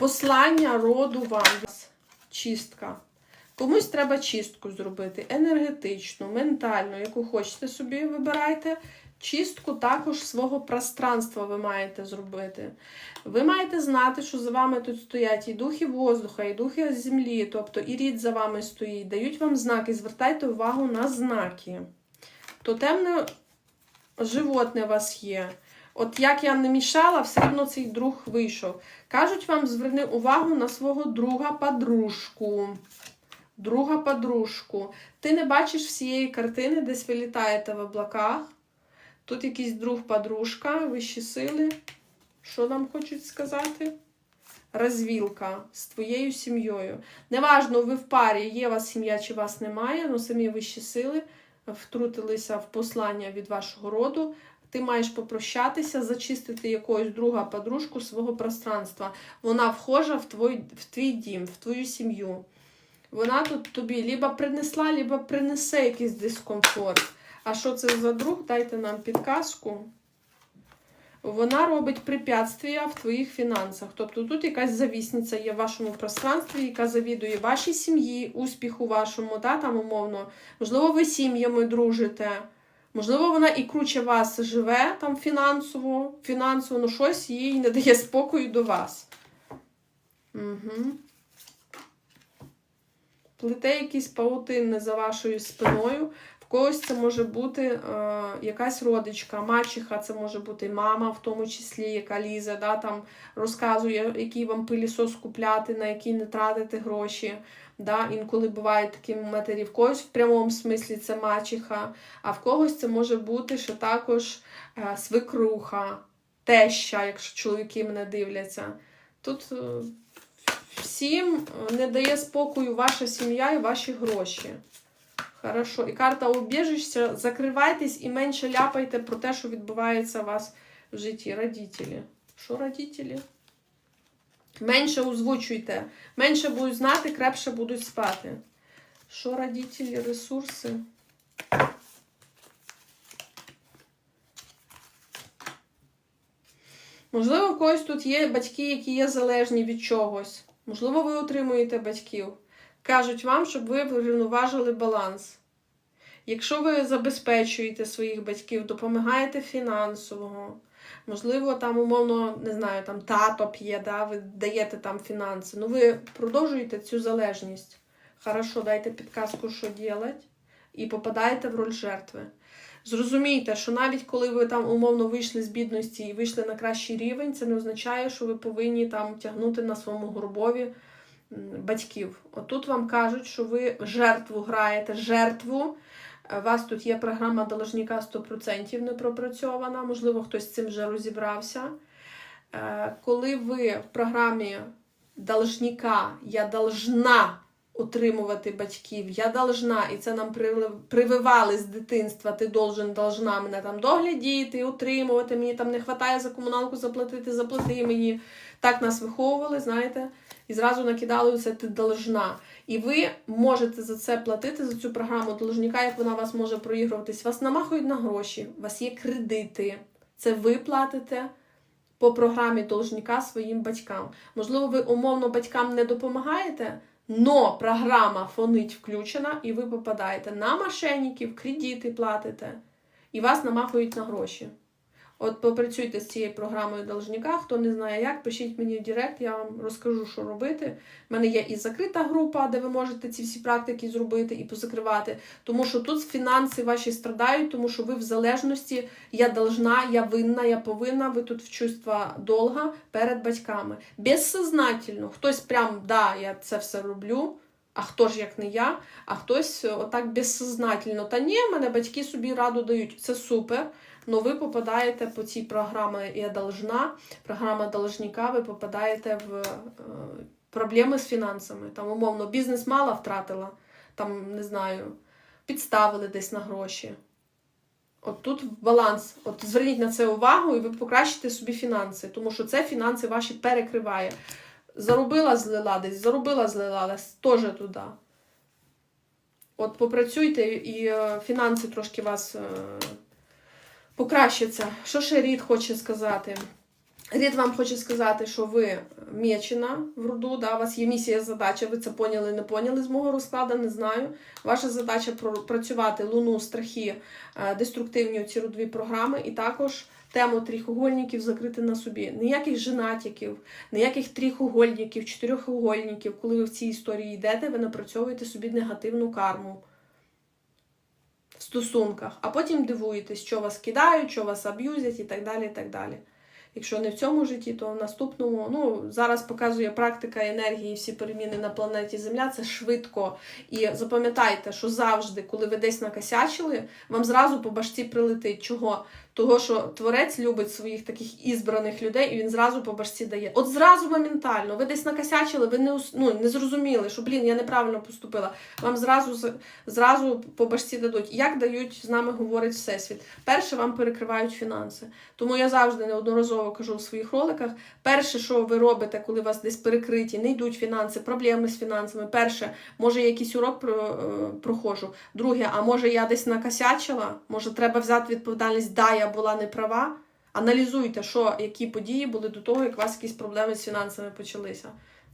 Послання роду вам. Чистка. Комусь треба чистку зробити енергетичну, ментальну, яку хочете собі вибирайте. Чистку також свого пространства ви маєте зробити. Ви маєте знати, що за вами тут стоять і духи воздуха, і духи землі, тобто і рід за вами стоїть, дають вам знаки, звертайте увагу на знаки. Тотемне животне у вас є. От як я не мішала, все одно цей друг вийшов. Кажуть вам, зверни увагу на свого друга подружку. Друга подружку. Ти не бачиш всієї картини, десь ви літаєте в облаках. Тут якийсь друг подружка, вищі сили. Що нам хочуть сказати? Розвілка з твоєю сім'єю. Неважно, ви в парі, є у вас сім'я чи вас немає, але самі вищі сили втрутилися в послання від вашого роду. Ти маєш попрощатися, зачистити якогось друга подружку свого пространства. Вона вхожа в твій, в твій дім, в твою сім'ю. Вона тут тобі либо принесла, либо принесе якийсь дискомфорт. А що це за друг? Дайте нам підказку. Вона робить препятствия в твоїх фінансах. Тобто тут якась завісниця є в вашому пространстві, яка завідує вашій сім'ї, успіху вашому, да, там умовно. Можливо, ви сім'ями дружите. Можливо, вона і круче вас живе там фінансово, фінансово, ну щось їй не дає спокою до вас. Угу. Плете якісь паутини за вашою спиною. Когось це може бути е, якась родичка, мачеха, це може бути мама, в тому числі, яка лізе, да, там розказує, який вам пилісос купляти, на який не тратити гроші. Да, інколи бувають такі матері, в когось в прямому смислі це мачеха, а в когось це може бути ще також е, свекруха, теща, якщо чоловіки мене дивляться. Тут е, всім не дає спокою ваша сім'я і ваші гроші. Хорошо. І карта убіжища. Закривайтесь і менше ляпайте про те, що відбувається у вас в житті. Родителі. Що родителі? Менше озвучуйте. Менше будуть знати, крепше будуть спати. Що родителі, ресурси? Можливо, у когось тут є батьки, які є залежні від чогось. Можливо, ви отримуєте батьків. Кажуть вам, щоб ви врівноважили баланс. Якщо ви забезпечуєте своїх батьків, допомагаєте фінансово, можливо, там, умовно, не знаю, там тато п'є, да, ви даєте там фінанси, ну ви продовжуєте цю залежність. Хорошо, дайте підказку, що робити, і попадаєте в роль жертви. Зрозумійте, що навіть коли ви там умовно вийшли з бідності і вийшли на кращий рівень, це не означає, що ви повинні там тягнути на своєму горбові батьків. Отут вам кажуть, що ви жертву граєте, жертву. Вас тут є програма должника 100% не пропрацьована, можливо, хтось з цим вже розібрався. Е, Коли ви в програмі должника я должна утримувати батьків, я должна, і це нам прививали з дитинства, ти должен, должна мене там доглядіти, утримувати, мені там не вистачає за комуналку заплатити, заплати мені. Так нас виховували, знаєте, і зразу накидали це ти должна. І ви можете за це платити, за цю програму должника, як вона вас може проігруватись. Вас намахують на гроші, у вас є кредити. Це ви платите по програмі должника своїм батькам. Можливо, ви умовно батькам не допомагаєте, но програма фонить включена, і ви попадаєте на мошенників, кредити платите, і вас намахують на гроші. От попрацюйте з цією програмою должника. Хто не знає як, пишіть мені в Директ, я вам розкажу, що робити. У мене є і закрита група, де ви можете ці всі практики зробити і позакривати. Тому що тут фінанси ваші страдають, тому що ви в залежності, я должна, я винна, я повинна, ви тут в чувства долга перед батьками. Безсознательно, хтось прям, да, я це все роблю. А хто ж як не я, а хтось отак безсознательно. Та ні, мене батьки собі раду дають. Це супер. Но ви попадаєте по цій програмі Я должна, програма должника, ви попадаєте в е, проблеми з фінансами. Там, умовно, бізнес мало втратила, там, не знаю, підставили десь на гроші. От тут баланс. От зверніть на це увагу, і ви покращите собі фінанси, тому що це фінанси ваші перекриває. Заробила, злила десь, заробила, злила десь, теж туди. От попрацюйте, і е, фінанси трошки вас покращаться. Що ще рід хоче сказати? Рід вам хоче сказати, що ви мечена в роду, да, у вас є місія, задача, ви це поняли, не поняли з мого розкладу, не знаю. Ваша задача працювати луну, страхи, е, деструктивні ці родові програми, і також тему тріхугольників закрити на собі. Ніяких женатиків, ніяких тріхугольників, чотирьохугольників. Коли ви в цій історії йдете, ви напрацьовуєте собі негативну карму в стосунках, а потім дивуєтесь, що вас кидають, що вас аб'юзять і так далі. і так далі. Якщо не в цьому житті, то в наступному. Ну, зараз показує практика енергії, всі переміни на планеті Земля, це швидко. І запам'ятайте, що завжди, коли ви десь накосячили, вам зразу по башці прилетить. Чого? Того, що творець любить своїх таких ізбраних людей, і він зразу по башці дає. От зразу моментально, ви десь накосячили, ви не ну, не зрозуміли, що блін, я неправильно поступила. Вам зразу зразу по башці дадуть. Як дають з нами говорить Всесвіт? Перше, вам перекривають фінанси. Тому я завжди неодноразово кажу у своїх роликах: перше, що ви робите, коли вас десь перекриті, не йдуть фінанси, проблеми з фінансами. Перше, може, я якийсь урок про, е, проходжу. Друге, а може я десь накосячила? Може, треба взяти відповідальність, да, я була не права. Аналізуйте, що, які події були до того, як у вас якісь проблеми з фінансами почалися.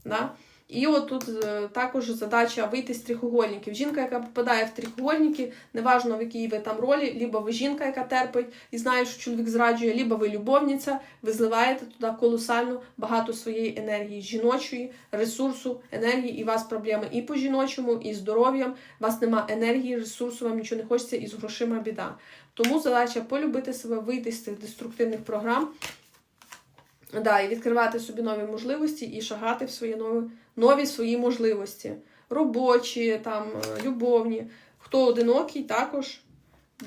Да? І от тут е, також задача вийти з трихугольників. Жінка, яка попадає в трихугольники, неважно в якій ви там ролі, либо ви жінка, яка терпить і знає, що чоловік зраджує, либо ви любовниця, ви зливаєте туди колосально багато своєї енергії, жіночої, ресурсу, енергії, і у вас проблеми і по жіночому, і здоров'ям. У вас нема енергії, ресурсу, вам нічого не хочеться, і з грошима біда. Тому задача полюбити себе, вийти з цих деструктивних програм. Да, і відкривати собі нові можливості і шагати в свої нові, нові свої можливості. Робочі, там, е, любовні. Хто одинокий, також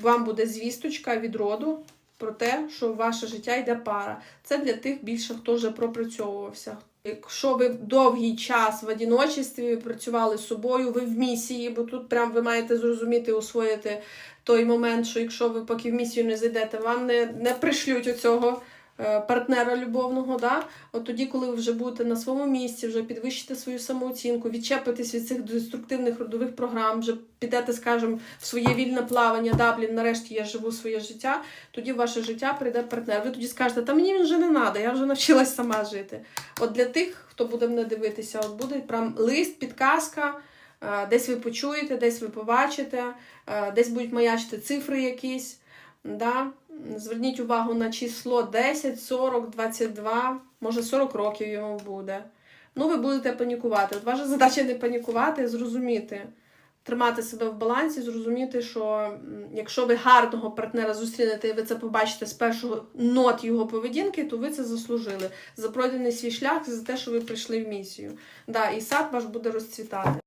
вам буде звісточка від роду про те, що ваше життя йде пара. Це для тих більше, хто вже пропрацьовувався. Якщо ви довгий час в одиночестві працювали з собою, ви в місії, бо тут прям ви маєте зрозуміти, освоїти той момент, що якщо ви поки в місію не зайдете, вам не, не пришлють оцього партнера любовного. Да? От тоді, коли ви вже будете на своєму місці, вже підвищите свою самооцінку, відчепитесь від цих деструктивних родових програм, вже підете, скажімо, в своє вільне плавання, да, блін, нарешті я живу своє життя, тоді в ваше життя прийде партнер. Ви тоді скажете, та мені він вже не треба, я вже навчилась сама жити. От для тих, хто буде мене дивитися, от буде прям лист, підказка. е, Десь ви почуєте, десь ви побачите, е, десь будуть маячити цифри якісь. Да? Зверніть увагу на число 10, 40, 22, може 40 років йому буде. Ну, ви будете панікувати. От ваша задача не панікувати, зрозуміти, тримати себе в балансі, зрозуміти, що якщо ви гарного партнера зустрінете і ви це побачите з першого нот його поведінки, то ви це заслужили. За пройдений свій шлях, за те, що ви прийшли в місію. Да, і сад ваш буде розцвітати.